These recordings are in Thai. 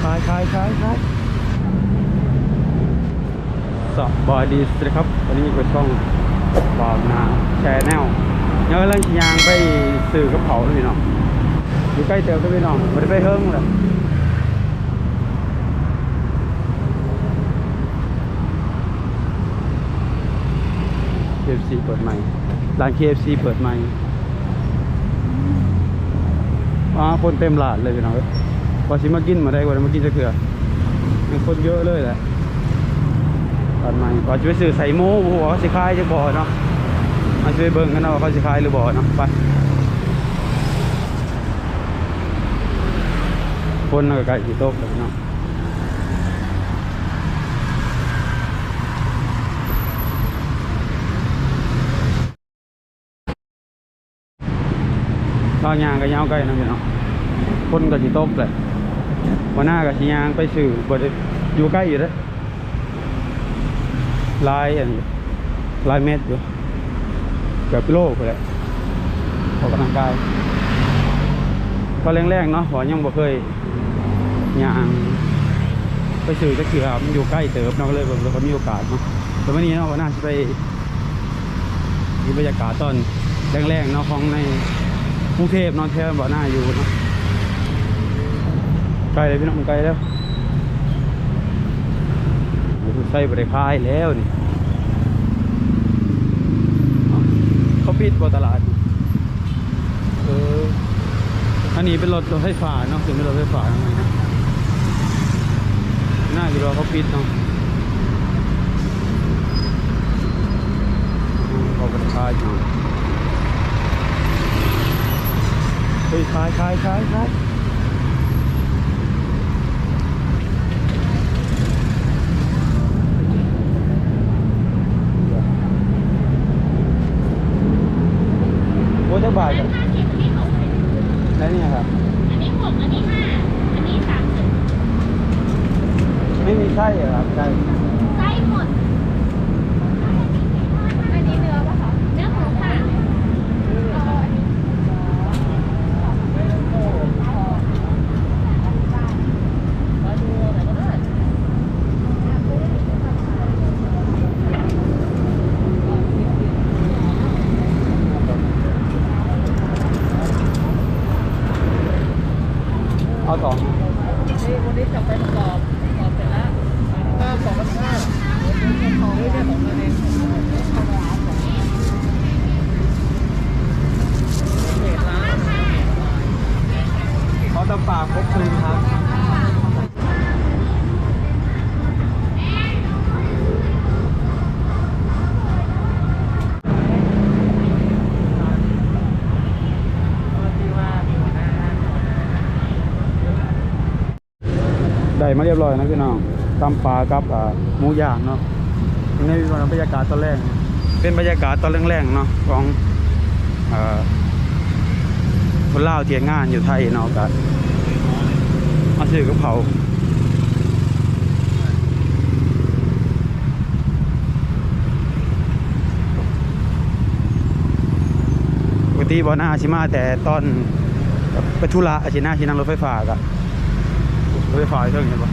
คลายคลายคลายคลายสอบบอดีสครับ วันนี้เป็นช่องบอกนาแชร์แนลยังกำลังสิยางไปสื่อกระเป๋าเลยพี่น้องอยู่ใกล้เติมด้วยพี่น้องไม่ได้ไปเฮิ่งเลยเคเอฟซีเปิดใหม่ร้าน KFC เปิดใหม่ว้าคนเต็มร้านเลยพี่น้อง เอ้ยพอชิมากินมาได้กว่ามากินจะเกลือยังคนเยอะเลยแหละร้านใหม่พอจะไปซื้อใส่หมูหัวาสิขายจะบ่อเนาะมาช่วยเบิ่งกันเนาะว่าเขาสิขายหรือบ่เนาะไปคนก็ใกล้สิตกแล้วพี่น้องทางยางก็ยาวไกลนะพี่น้องคนก็สิตกเลย วันหน้าก็สิยางไปซื้อบดอยู่ใกล้อยู่เด้อลายอันนี้ลายเม็ดอยู่เกือบกิโลไปแหละออกกำลังกายก็แรงๆเนาะเพราะยังบ่เคยยางไปซื้อก็คือมันอยู่ใกล้เติบเนาะก็เลยแบบมีโอกาสเนาะแต่วันนี้เนาะวันหน้าจะไปดูบรรยากาศตอนแรงๆเนาะของในกรุงเทพเนอนแทนบ่อหน้าอยู่เนาะ ใกลเลยพี่น้องใกลแล้วใส่บริคายแล้วนี่เขาปิดบ่ตลาดเอออันนี้เป็นรถรถไฟฟ้าเนาะถึงเป็นรถไฟฟ้าทำไมนะน่าจะรอเขาปิดเนาะเขาบริคายเนาะเฮ้ยขายขายขายขายโอ้ยจะบาทกันแล้วเนี่ยครับ อันนี้หกอันนี้ห้าอันนี้สามสิบไม่มีไส้เหรอครับไส้ ไส้หมด อันนี้เนื้อปะคะ เนื้อหมูค่ะเอาอันนี้ เมาเรียบร้อยนะพี่น้องตำปลากับอ่าหมูย่างเนาะนี่เป็นบรรยากาศตอนแรก เป็นบรรยากาศตอนแรกๆเนาะของอ่าคนล่าเทียงงานอยู่ไทยเนาะกันมาซื้อกระเพราปกติบอหน้าชิมาแต่ตอนไปธุระอาชินาชินั่งรถไฟฟ้ากับ รถไฟฟ้าเท่าไหร่ปะ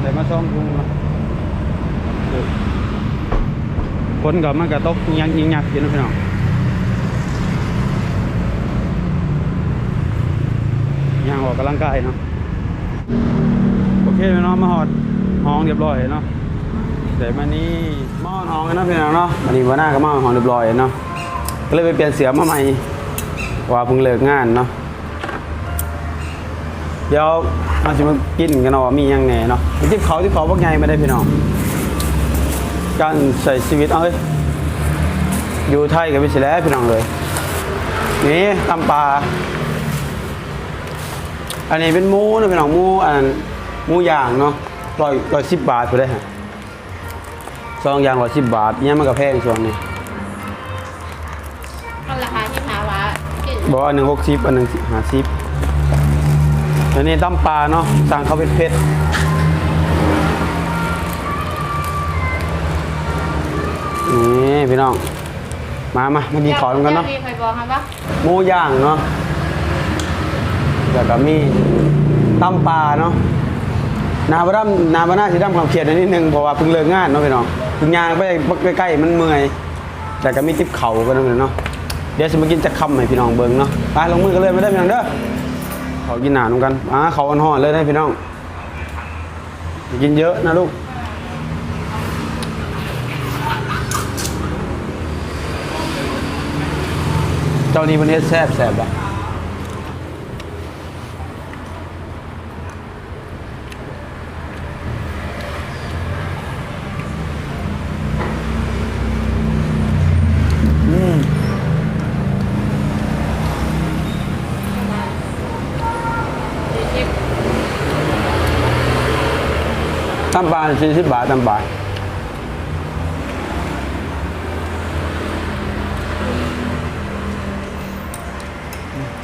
แต่มาซ่อมทุ่งนะฝนก็มันก็ตกยังยิงยักอยู่นะพี่น้องย่างออกกำลังกายเนาะโอเคพี่น้องมาหอดห้องเรียบร้อยเนาะเดี๋ยวมานี้มอดห้องกันนะพี่น้องเนาะวันนี้วันหน้าก็มอดห้องเรียบร้อยเนาะ ก็เลยไปเปลี่ยนเสือมาใหม่ว่าเพิ่งเลิกงานเนาะเดี๋ยวมาชิมากินกันเนาะมียังแหน่เนาะไปจิบเขาที่เขาพวกไงไม่ได้พี่น้องการใช้ชีวิตเอาเฮ้ยอยู่ไทยกับพี่สิแล้วพี่น้องเลยนี่ตำปลาอันนี้เป็นหมูนะพี่น้องหมูอันหมูย่างเนาะร้อยร้อยสิบบาทไปเลยฮะสองอย่างร้อยสิบบาทเนี่ยมันก็แพงส่วนนี้ บอกว่าอันหนึ่งหกสิบอันหนึ่งห้าสิบอันนี้ตำปลาเนาะสั่งเขาวเผ็ดๆนี่พี่น้อง มามามากินข้าวกันเนาะแก้วใครบอกครับว่าหมูย่างเนาะแล้วก็มีตำปลาเนาะนาบดำนาบนาสิดำความเครียดนิดนึงเพราะว่าเพิ่งเลิกงานเนาะพี่น้องเพิ่งยางไปใกล้ๆมันเมื่อยแต่ก็มีติบเข่ากันนะพี่น้องเนาะ เดี๋ยวจะมากินจะคำให้พี่น้องเบิ่งเนาะไปลงมือกันเลยไม่ได้พี่น้องเด้อเขากินหนานกันอ่าเขาอ่อนห่อนเลยนะพี่น้อง กินเยอะนะลูกเจ้านี้มันเฮ็ดแซ่บแซ่บอะ ตำปลาสี่สิบบาทตำปลา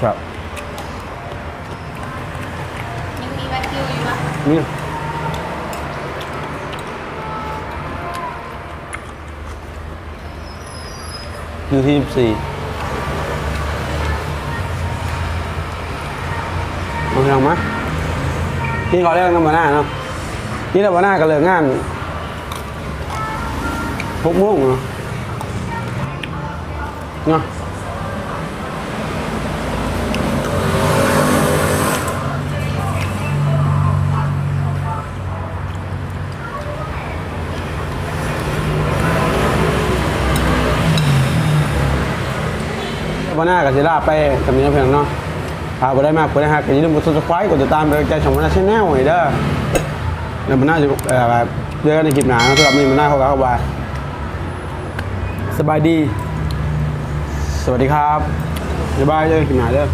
ครับยังมีใบคิวอยู่ปะนี่อยู่ที่สี่มาเพียงไหมพี่ขอเรียกกันมาหน้าเนาะ พี่เราหน้าก็เลิกงานหกมงเนาะเนาะวันหน้ากับศิลาไปกับนี้เพียงเนาะพาไปได้มากไปได้ฮักกันอยิ่าลืมกดซับสไครต์กดติดตามเป็นกำลังใจช่องวันหน้าชแนลหน่อยเด้อ แล้วมันน่าจะเอ่อแบบเจอกันในคลิปหนานะสำหรับนี้มันน่าเข้ากับเข้ามาสบายดี สวัสดีครับบ๊ายบายเจอกันคลิปหนาเด้อ